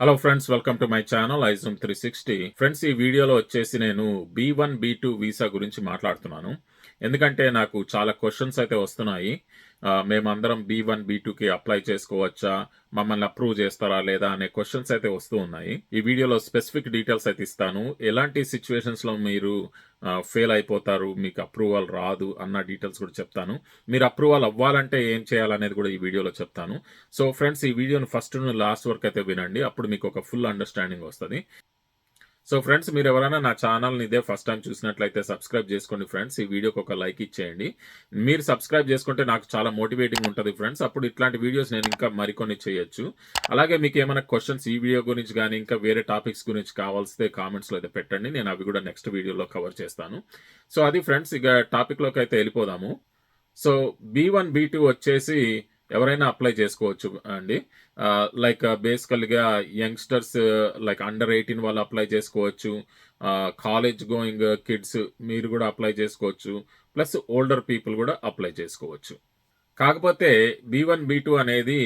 Hello friends welcome to my channel izoom three sixty friends ఈ వీడియోలో వచ్చేసి నేను B one B two visa గురించి మాట్లాడుతున్నాను. ఎందుకంటే నాకు చాలా క్వశ్చన్స్ అయితే వస్తున్నాయి. మేమందరం బీ వన్ బీ టూకి అప్లై చేసుకోవచ్చా? మమ్మల్ని అప్రూవ్ చేస్తారా లేదా అనే క్వశ్చన్స్ అయితే వస్తూ ఉన్నాయి. ఈ వీడియోలో స్పెసిఫిక్ డీటెయిల్స్ అయితే ఇస్తాను. ఎలాంటి సిచ్యువేషన్స్లో మీరు ఫెయిల్ అయిపోతారు? మీకు అప్రూవల్ రాదు అన్న డీటెయిల్స్ కూడా చెప్తాను. మీరు అప్రూవల్ అవ్వాలంటే ఏం చేయాలనేది కూడా ఈ వీడియోలో చెప్తాను. సో ఫ్రెండ్స్ ఈ వీడియోను ఫస్ట్ నుండి లాస్ట్ వరకు అయితే వినండి. అప్పుడు మీకు ఒక ఫుల్ అండర్స్టాండింగ్ వస్తుంది. సో ఫ్రెండ్స్ మీరు ఎవరైనా నా ఛానల్ని ఇదే ఫస్ట్ టైం చూసినట్లయితే సబ్స్క్రైబ్ చేసుకోండి ఫ్రెండ్స్ ఈ వీడియోకి ఒక లైక్ ఇచ్చేయండి. మీరు సబ్స్క్రైబ్ చేసుకుంటే నాకు చాలా మోటివేటింగ్ ఉంటుంది ఫ్రెండ్స్ అప్పుడు ఇట్లాంటి వీడియోస్ నేను ఇంకా మరికొన్ని చేయొచ్చు. అలాగే మీకు ఏమైనా క్వశ్చన్స్ ఈ వీడియో గురించి కానీ ఇంకా వేరే టాపిక్స్ గురించి కావాల్సితే కామెంట్స్లో అయితే పెట్టండి. నేను అవి కూడా నెక్స్ట్ వీడియోలో కవర్ చేస్తాను. సో అది ఫ్రెండ్స్ ఇక టాపిక్లోకి అయితే వెళ్ళిపోదాము. So B one B two వచ్చేసి ఎవరైనా అప్లై చేసుకోవచ్చు అండి. లైక్ బేసికల్గా యంగ్స్టర్స్ లైక్ అండర్ ఎయిటీన్ వాళ్ళు అప్లై చేసుకోవచ్చు. కాలేజ్ గోయింగ్ కిడ్స్ మీరు కూడా అప్లై చేసుకోవచ్చు. ప్లస్ ఓల్డర్ పీపుల్ కూడా అప్లై చేసుకోవచ్చు. కాకపోతే బీ వన్ బీ టూ అనేది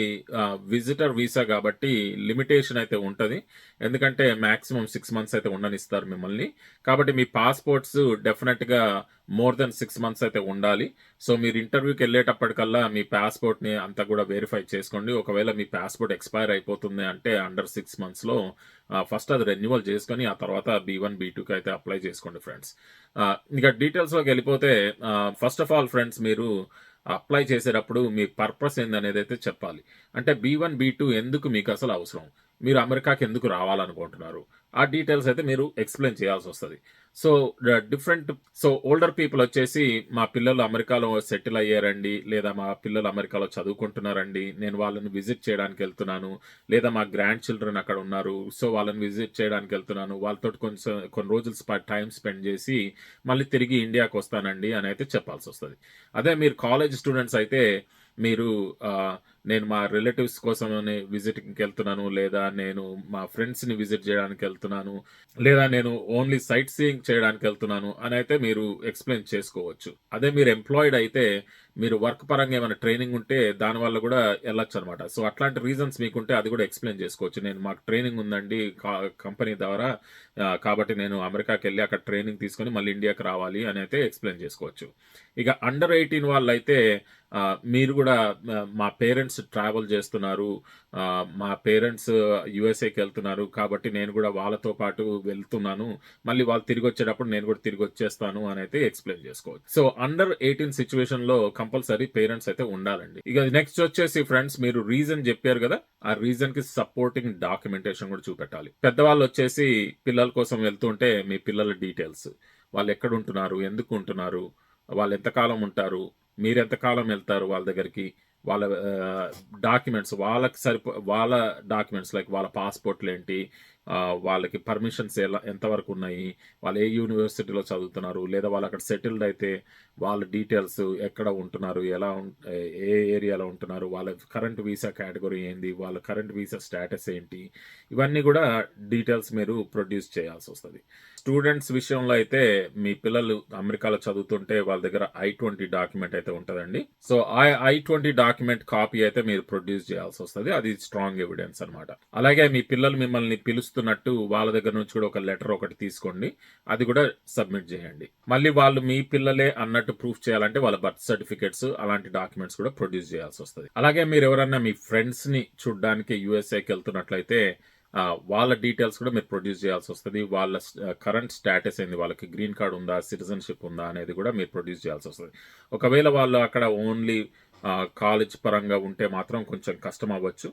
విజిటర్ వీసా కాబట్టి లిమిటేషన్ అయితే ఉంటుంది. ఎందుకంటే మ్యాక్సిమం సిక్స్ మంత్స్ అయితే ఉండనిస్తారు మిమ్మల్ని. కాబట్టి మీ పాస్పోర్ట్స్ డెఫినెట్గా మోర్ దెన్ సిక్స్ మంత్స్ అయితే ఉండాలి. సో మీరు ఇంటర్వ్యూకి వెళ్ళేటప్పటికల్లా మీ పాస్పోర్ట్ని అంతా కూడా వెరిఫై చేసుకోండి. ఒకవేళ మీ పాస్పోర్ట్ ఎక్స్పైర్ అయిపోతుంది అంటే అండర్ సిక్స్ మంత్స్లో ఫస్ట్ అది రెన్యువల్ చేసుకొని ఆ తర్వాత బీ వన్ బీ టూకి అయితే అప్లై చేసుకోండి ఫ్రెండ్స్ ఇంకా డీటెయిల్స్లోకి వెళ్ళిపోతే ఫస్ట్ ఆఫ్ ఆల్ ఫ్రెండ్స్ మీరు అప్లై చేసేటప్పుడు మీ పర్పస్ ఏందనేది అయితే చెప్పాలి. అంటే బీ వన్ బీ టూ ఎందుకు మీకు అసలు అవసరం? మీరు అమెరికాకి ఎందుకు రావాలనుకుంటున్నారు? ఆ డీటెయిల్స్ అయితే మీరు ఎక్స్ప్లెయిన్ చేయాల్సి వస్తుంది. So different so older people వచ్చేసి మా పిల్లలు అమెరికాలో సెటిల్ అయ్యారండి లేదా మా పిల్లలు అమెరికాలో చదువుకుంటున్నారండి నేను వాళ్ళని విజిట్ చేయడానికి వెళ్తున్నాను లేదా మా గ్రాండ్ చిల్డ్రన్ అక్కడ ఉన్నారు సో వాళ్ళని విజిట్ చేయడానికి వెళ్తున్నాను వాళ్ళతో కొంచెం కొన్ని రోజులు టైం స్పెండ్ చేసి మళ్ళీ తిరిగి ఇండియాకి వస్తానండి అని అయితే చెప్పాల్సి వస్తుంది. అదే మీరు కాలేజ్ స్టూడెంట్స్ అయితే మీరు నేను మా రిలేటివ్స్ కోసం విజిటింగ్కి వెళ్తున్నాను లేదా నేను మా ఫ్రెండ్స్ని విజిట్ చేయడానికి వెళ్తున్నాను లేదా నేను ఓన్లీ సైట్ సీయింగ్ చేయడానికి వెళ్తున్నాను అని అయితే మీరు ఎక్స్ప్లెయిన్ చేసుకోవచ్చు. అదే మీరు ఎంప్లాయిడ్ అయితే మీరు వర్క్ పరంగా ఏమైనా ట్రైనింగ్ ఉంటే దానివల్ల కూడా వెళ్ళొచ్చు అనమాట సో అట్లాంటి రీజన్స్ మీకుంటే అది కూడా ఎక్స్ప్లెయిన్ చేసుకోవచ్చు. నేను మాకు ట్రైనింగ్ ఉందండి కంపెనీ ద్వారా కాబట్టి నేను అమెరికాకి వెళ్ళి అక్కడ ట్రైనింగ్ తీసుకొని మళ్ళీ ఇండియాకి రావాలి అని అయితే ఎక్స్ప్లెయిన్ చేసుకోవచ్చు. ఇక అండర్ ఎయిటీన్ వాళ్ళు అయితే మీరు కూడా మా పేరెంట్స్ ట్రావెల్ చేస్తున్నారు. మా పేరెంట్స్ యుఎస్ఏకి వెళ్తున్నారు. కాబట్టి నేను కూడా వాళ్ళతో పాటు వెళ్తున్నాను. మళ్ళీ వాళ్ళు తిరిగి వచ్చేటప్పుడు నేను కూడా తిరిగి వచ్చేస్తాను అని అయితే ఎక్స్ప్లెయిన్ చేసుకోవచ్చు. సో అండర్ ఎయిటీన్ సిచ్యువేషన్లో కంపల్సరీ పేరెంట్స్ అయితే ఉండాలండి. ఇక నెక్స్ట్ వచ్చేసి ఫ్రెండ్స్ మీరు రీజన్ చెప్పారు కదా ఆ రీజన్కి సపోర్టింగ్ డాక్యుమెంటేషన్ కూడా చూపెట్టాలి. పెద్దవాళ్ళు వచ్చేసి పిల్లల కోసం వెళ్తుంటే మీ పిల్లల డీటెయిల్స్ వాళ్ళు ఎక్కడ ఉంటున్నారు ఎందుకు ఉంటున్నారు వాళ్ళు ఎంతకాలం ఉంటారు మీరు ఎంతకాలం వెళ్తారు వాళ్ళ దగ్గరికి వాళ్ళ డాక్యుమెంట్స్ వాళ్ళకి సరిపో వాళ్ళ డాక్యుమెంట్స్ లైక్ వాళ్ళ పాస్పోర్ట్లు ఏంటి వాళ్ళకి పర్మిషన్స్ ఎలా ఎంతవరకు ఉన్నాయి వాళ్ళు ఏ యూనివర్సిటీలో చదువుతున్నారు లేదా వాళ్ళు అక్కడ సెటిల్డ్ అయితే వాళ్ళ డీటెయిల్స్ ఎక్కడ ఉంటున్నారు ఎలా ఏ ఏరియాలో ఉంటున్నారు వాళ్ళ కరెంట్ వీసా కేటగిరీ ఏంది వాళ్ళ కరెంట్ వీసా స్టేటస్ ఏంటి ఇవన్నీ కూడా డీటెయిల్స్ మీరు ప్రొడ్యూస్ చేయాల్సి వస్తుంది. స్టూడెంట్స్ విషయంలో అయితే మీ పిల్లలు అమెరికాలో చదువుతుంటే వాళ్ళ దగ్గర ఐ ట్వంటీ డాక్యుమెంట్ అయితే ఉంటుందండి. సో ఆ ఐ ట్వంటీ డాక్యుమెంట్ కాపీ అయితే మీరు ప్రొడ్యూస్ చేయాల్సి వస్తుంది. అది స్ట్రాంగ్ ఎవిడెన్స్ అనమాట అలాగే మీ పిల్లలు మిమ్మల్ని పిలుస్తున్నట్టు వాళ్ళ దగ్గర నుంచి కూడా ఒక లెటర్ ఒకటి తీసుకోండి. అది కూడా సబ్మిట్ చేయండి. మళ్ళీ వాళ్ళు మీ పిల్లలే అన్నట్టు ప్రూఫ్ చేయాలంటే వాళ్ళ బర్త్ సర్టిఫికేట్స్ అలాంటి డాక్యుమెంట్స్ కూడా ప్రొడ్యూస్ చేయాల్సి వస్తుంది. అలాగే మీరు ఎవరన్నా మీ ఫ్రెండ్స్ని చూడడానికి యూఎస్ఏకి వెళ్తున్నట్లయితే వాళ్ళ డీటెయిల్స్ కూడా మీరు ప్రొడ్యూస్ చేయాల్సి వస్తుంది. వాళ్ళ కరెంట్ స్టేటస్ ఏంది? వాళ్ళకి గ్రీన్ కార్డ్ ఉందా? సిటిజన్షిప్ ఉందా? అనేది కూడా మీరు ప్రొడ్యూస్ చేయాల్సి వస్తుంది. ఒకవేళ వాళ్ళు అక్కడ ఓన్లీ కాలేజ్ పరంగా ఉంటే మాత్రం కొంచెం కష్టం అవ్వచ్చు.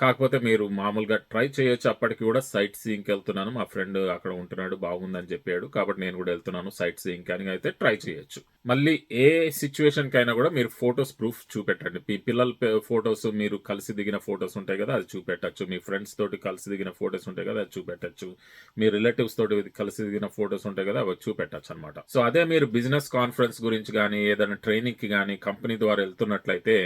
కాకపోతే మీరు మామూలుగా ట్రై చేయొచ్చు. అప్పటికి కూడా సైట్ సీయింగ్కి వెళ్తున్నాను. మా ఫ్రెండ్ అక్కడ ఉంటున్నాడు బాగుందని చెప్పాడు. కాబట్టి నేను కూడా వెళ్తున్నాను సైట్ సీయింగ్ అని అయితే ట్రై చేయొచ్చు. మళ్ళీ ఏ సిచ్యువేషన్ కైనా కూడా మీరు ఫొటోస్ ప్రూఫ్ చూపెట్టండి. మీ పిల్లల ఫొటోస్ మీరు కలిసి దిగిన ఫొటోస్ ఉంటాయి కదా అది చూపెట్టచ్చు. మీ ఫ్రెండ్స్ తోటి కలిసి దిగిన ఫొటోస్ ఉంటాయి కదా అది చూపెట్టచ్చు. మీ రిలేటివ్స్ తోటి కలిసి దిగిన ఫొటోస్ ఉంటాయి కదా అవి చూపెట్టచ్చు అనమాట సో అదే మీరు బిజినెస్ కాన్ఫరెన్స్ గురించి కానీ ఏదైనా ట్రైనింగ్కి కానీ కంపెనీ ద్వారా వెళ్తున్నట్లయితే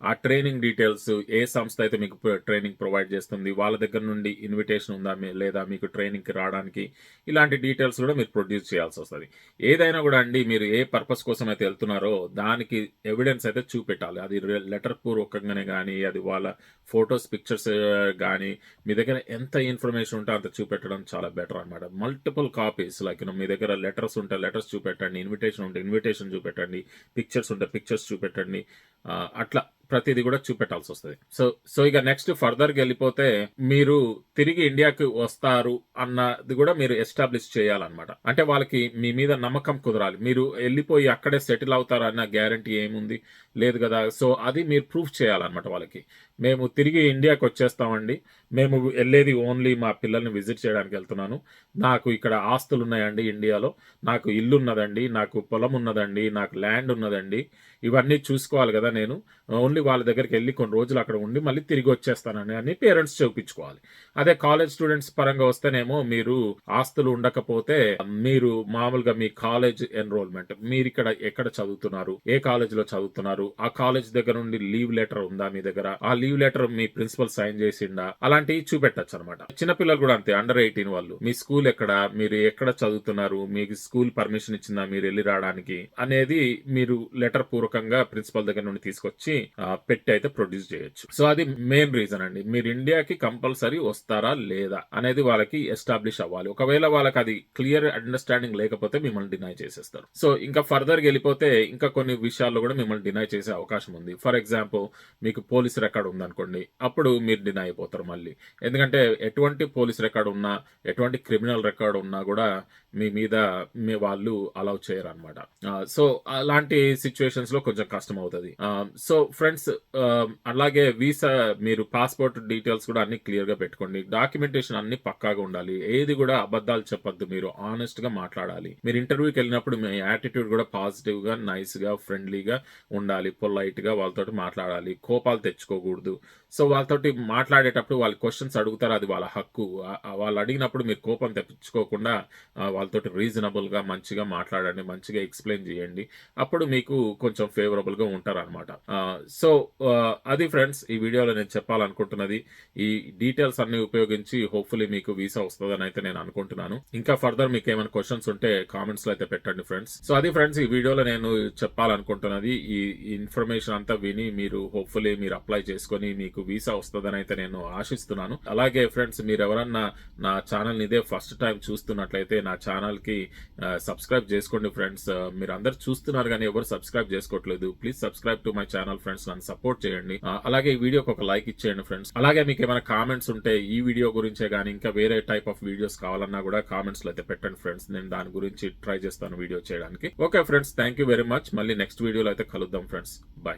ఆ ట్రైనింగ్ డీటెయిల్స్ ఏ సంస్థ అయితే మీకు ట్రైనింగ్ ప్రొవైడ్ చేస్తుంది వాళ్ళ దగ్గర నుండి ఇన్విటేషన్ ఉందా మీ- లేదా మీకు ట్రైనింగ్కి రావడానికి ఇలాంటి డీటెయిల్స్ కూడా మీరు ప్రొడ్యూస్ చేయాల్సి వస్తుంది. ఏదైనా కూడా అండి మీరు ఏ పర్పస్ కోసం అయితే వెళ్తున్నారో దానికి ఎవిడెన్స్ అయితే చూపెట్టాలి. అది లెటర్ పూర్వకంగానే కానీ అది వాళ్ళ ఫొటోస్ పిక్చర్స్ కానీ మీ దగ్గర ఎంత ఇన్ఫర్మేషన్ ఉంటే అంత చూపెట్టడం చాలా బెటర్ అనమాట మల్టిపుల్ కాపీస్ లైక్ మీ దగ్గర లెటర్స్ ఉంటే లెటర్స్ చూపెట్టండి ఇన్విటేషన్ ఉంటే ఇన్విటేషన్ చూపెట్టండి పిక్చర్స్ ఉంటే పిక్చర్స్ చూపెట్టండి అట్లా ప్రతిదీ కూడా చూపెట్టాల్సి వస్తుంది సో సో ఇక నెక్స్ట్ ఫర్దర్ వెళ్ళిపోతే మీరు తిరిగి ఇండియాకి వస్తారు అన్నది కూడా మీరు ఎస్టాబ్లిష్ చేయాలన్నమాట. అంటే వాళ్ళకి మీ మీద నమ్మకం కుదరాలి. మీరు వెళ్ళిపోయి అక్కడే సెటిల్ అవుతారు అన్న గ్యారంటీ ఏముంది? లేదు కదా. సో అది మీరు ప్రూఫ్ చేయాలన్నమాట వాళ్ళకి. మేము తిరిగి ఇండియాకి వచ్చేస్తామండి మేము వెళ్ళేది ఓన్లీ మా పిల్లల్ని విజిట్ చేయడానికి వెళ్తున్నాను. నాకు ఇక్కడ ఆస్తులు ఉన్నాయండి ఇండియాలో. నాకు ఇల్లు ఉన్నదండి నాకు పొలం ఉన్నదండి నాకు ల్యాండ్ ఉన్నదండి ఇవన్నీ చూసుకోవాలి కదా నేను. ఓన్లీ వాళ్ళ దగ్గరికి వెళ్ళి కొన్ని రోజులు అక్కడ ఉండి మళ్ళీ తిరిగి వచ్చేస్తానని అని పేరెంట్స్ చూపించుకోవాలి. అదే కాలేజ్ స్టూడెంట్స్ పరంగా వస్తేనేమో మీరు ఆస్తులు ఉండకపోతే మీరు మామూలుగా మీ కాలేజ్ ఎన్రోల్మెంట్ మీరు ఇక్కడ ఎక్కడ చదువుతున్నారు ఏ కాలేజ్లో చదువుతున్నారు ఆ కాలేజ్ దగ్గర నుండి లీవ్ లెటర్ ఉందా మీ దగ్గర? ఆ లీవ్ లెటర్ మీ ప్రిన్సిపల్ సైన్ చేసిండా? అలాంటివి చూపెట్టచ్చు అనమాట చిన్నపిల్లలు కూడా అంతే అండర్ ఎయిటీన్ వాళ్ళు. మీ స్కూల్ ఎక్కడ? మీరు ఎక్కడ చదువుతున్నారు? మీకు స్కూల్ పర్మిషన్ ఇచ్చిందా మీరు వెళ్ళి రావడానికి? అనేది మీరు లెటర్ పూర్వకంగా ప్రిన్సిపల్ దగ్గర నుండి తీసుకొచ్చి పెట్టి అయితే ప్రొడ్యూస్ చేయొచ్చు. సో అది మెయిన్ రీజన్ అండి. మీరు ఇండియాకి కంపల్సరీ వస్తారా లేదా అనేది వాళ్ళకి ఎస్టాబ్లిష్ అవ్వాలి. ఒకవేళ వాళ్ళకి అది క్లియర్ అండర్స్టాండింగ్ లేకపోతే మిమ్మల్ని డినై చేసేస్తారు. సో ఇంకా ఫర్దర్ వెళ్ళిపోతే ఇంకా కొన్ని విషయాల్లో కూడా మిమ్మల్ని డినై చేసే అవకాశం ఉంది. ఫర్ ఎగ్జాంపుల్ మీకు పోలీస్ రికార్డు ఉందనుకోండి అప్పుడు మీరు డినై అయిపోతారు మళ్ళీ. ఎందుకంటే ఎటువంటి పోలీస్ రికార్డ్ ఉన్నా ఎటువంటి క్రిమినల్ రికార్డ్ ఉన్నా కూడా మీ మీద మీ వాళ్ళు అలౌ చేయరు అనమాట సో అలాంటి సిచ్యువేషన్స్లో కొంచెం కష్టం అవుతుంది సో ఫ్రెండ్స్ అలాగే వీసా మీరు పాస్పోర్ట్ డీటెయిల్స్ కూడా అన్ని క్లియర్గా పెట్టుకోండి. డాక్యుమెంటేషన్ అన్ని పక్కాగా ఉండాలి. ఏది కూడా అబద్ధాలు చెప్పొద్దు మీరు. ఆనెస్ట్గా మాట్లాడాలి. మీరు ఇంటర్వ్యూకి వెళ్ళినప్పుడు మీ యాటిట్యూడ్ కూడా పాజిటివ్గా నైస్గా ఫ్రెండ్లీగా ఉండాలి. పొలైట్గా గా వాళ్ళతోటి మాట్లాడాలి. కోపాలు తెచ్చుకోకూడదు. సో వాళ్ళతోటి మాట్లాడేటప్పుడు వాళ్ళు క్వశ్చన్స్ అడుగుతారు అది వాళ్ళ హక్కు. వాళ్ళు అడిగినప్పుడు మీరు కోపం తెప్పించుకోకుండా వాళ్ళతోటి రీజనబుల్గా మంచిగా మాట్లాడండి మంచిగా ఎక్స్ప్లెయిన్ చేయండి. అప్పుడు మీకు కొంచెం ఫేవరబుల్గా సో అది ఫ్రెండ్స్ ఈ వీడియోలో నేను చెప్పాలనుకుంటున్నది ఈ డీటెయిల్స్ అన్ని ఉపయోగించి హోప్ఫుల్లీ మీకు వీసా వస్తుందని అయితే నేను అనుకుంటున్నాను. ఇంకా ఫర్దర్ మీకు ఏమైనా క్వశ్చన్స్ ఉంటే కామెంట్స్లో అయితే పెట్టండి ఫ్రెండ్స్ సో అది ఫ్రెండ్స్ ఈ వీడియోలో నేను చెప్పాలనుకుంటున్నది ఈ ఇన్ఫర్మేషన్ అంతా విని మీరు హోప్ఫుల్లీ మీరు అప్లై చేసుకొని మీకు వీసా వస్తుందని అయితే నేను ఆశిస్తున్నాను. అలాగే ఫ్రెండ్స్ మీరు ఎవరన్నా నా ఛానల్ ఇదే ఫస్ట్ టైం చూస్తున్నట్లయితే నా ఛానల్కి సబ్స్క్రైబ్ చేసుకోండి ఫ్రెండ్స్. మీరు అందరు చూస్తున్నారు కానీ ఎవరు సబ్స్క్రైబ్ చేసుకోవట్లేదు please subscribe to my channel friends. నన్ను సపోర్ట్ చేయండి. అలాగే ఈ వీడియోకి ఒక లైక్ ఇచ్చేయండి ఫ్రెండ్స్. అలాగే మీకు ఏమైనా కామెంట్స్ ఉంటే ఈ వీడియో గురించే కానీ ఇంకా వేరే టైప్ ఆఫ్ వీడియోస్ కావాలన్నా కూడా కామెంట్స్లో అయితే పెట్టండి ఫ్రెండ్స్. నేను దాని గురించి ట్రై చేస్తాను వీడియో చేయడానికి. Okay friends thank you very much. మళ్ళీ నెక్స్ట్ వీడియోలో అయితే కలుద్దాం ఫ్రెండ్స్. బాయ్.